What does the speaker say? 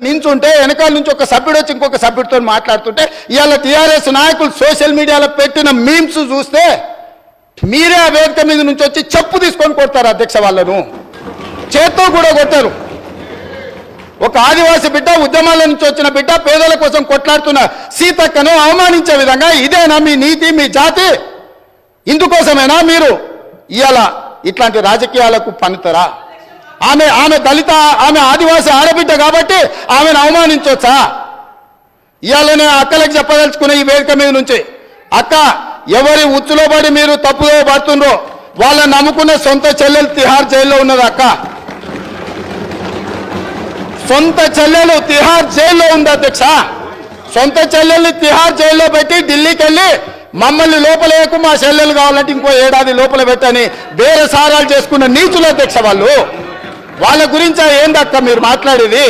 నించుంటే వెనకాల నుంచి ఒక సభ్యుడు వచ్చి ఇంకొక సభ్యుడితో మాట్లాడుతుంటే ఇవాళ టీఆర్ఎస్ నాయకులు సోషల్ మీడియాలో పెట్టిన మీమ్స్ చూస్తే మీరే ఆ వేదిక మీద నుంచి వచ్చి చెప్పు తీసుకొని కొడతారు అధ్యక్ష వాళ్ళను. చేత్తో కూడా కొట్టారు. ఒక ఆదివాసి బిడ్డ ఉద్యమాల నుంచి వచ్చిన బిడ్డ పేదల కోసం కొట్లాడుతున్న సీతక్కను అవమానించే విధంగా ఇదేనా మీ నీతి మీ జాతి? ఇందుకోసమేనా మీరు ఇవాళ ఇట్లాంటి రాజకీయాలకు పన్నుతారా ఆమె ఆమె దళిత ఆమె ఆదివాసి ఆడబిడ్డ కాబట్టి ఆమెను అవమానించవచ్చా ఇవాళనే అక్కలకు చెప్పదలుచుకునే ఈ వేదిక మీద నుంచి అక్క ఎవరి ఉచ్చులో పడి మీరు తప్పుదో పడుతుండ్రో వాళ్ళని నమ్ముకున్న సొంత చెల్లెలు తిహార్ జైల్లో ఉన్నది అక్క. సొంత చెల్లెలు తిహార్ జైల్లో ఉంది అధ్యక్ష. సొంత చెల్లెల్ని తిహార్ జైల్లో పెట్టి ఢిల్లీకి వెళ్ళి మమ్మల్ని లోపలేకు మా చెల్లెలు కావాలంటే ఇంకో ఏడాది లోపల పెట్టని వేరే సారాలు చేసుకున్న నీచులు అధ్యక్ష వాళ్ళు. వాళ్ళ గురించి ఏందక్క మీరు మాట్లాడేది?